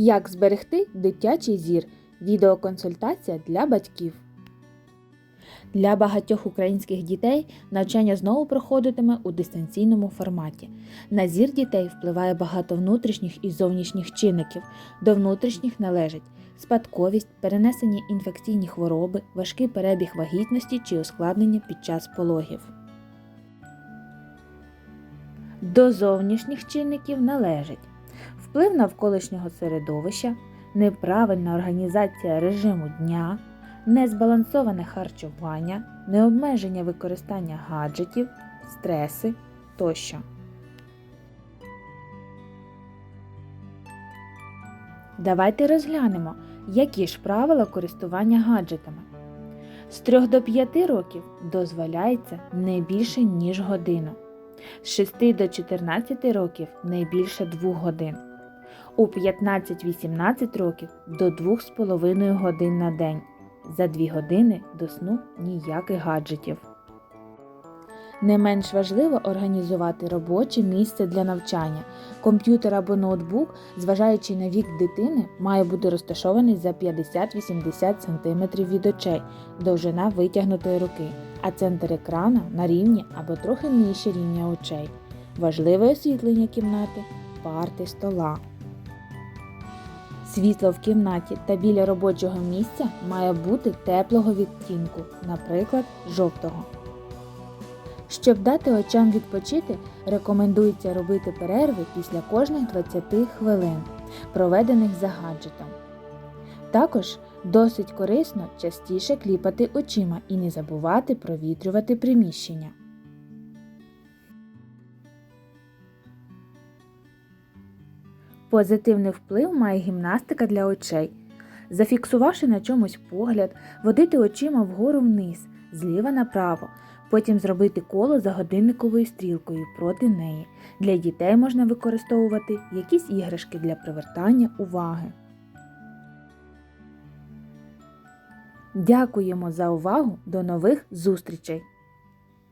Як зберегти дитячий зір? Відеоконсультація для батьків. Для багатьох українських дітей навчання знову проходитиме у дистанційному форматі. На зір дітей впливає багато внутрішніх і зовнішніх чинників. До внутрішніх належать спадковість, перенесені інфекційні хвороби, важкий перебіг вагітності чи ускладнення під час пологів. До зовнішніх чинників належать вплив навколишнього середовища, неправильна організація режиму дня, незбалансоване харчування, необмеження використання гаджетів, стреси тощо. Давайте розглянемо, які ж правила користування гаджетами. З 3 до 5 років дозволяється не більше, ніж годину. З 6 до 14 років не більше 2 годин. У 15-18 років до 2,5 годин на день. За 2 години до сну ніяких гаджетів. Не менш важливо організувати робоче місце для навчання. Комп'ютер або ноутбук, зважаючи на вік дитини, має бути розташований за 50-80 см від очей, довжина витягнутої руки, а центр екрана на рівні або трохи нижче рівня очей. Важливе освітлення кімнати, парти стола. Світло в кімнаті та біля робочого місця має бути теплого відтінку, наприклад, жовтого. Щоб дати очам відпочити, рекомендується робити перерви після кожних 20 хвилин, проведених за гаджетом. Також досить корисно частіше кліпати очима і не забувати провітрювати приміщення. Позитивний вплив має гімнастика для очей. Зафіксувавши на чомусь погляд, водити очима вгору вниз, зліва направо, потім зробити коло за годинниковою стрілкою проти неї. Для дітей можна використовувати якісь іграшки для привертання уваги. Дякуємо за увагу! До нових зустрічей!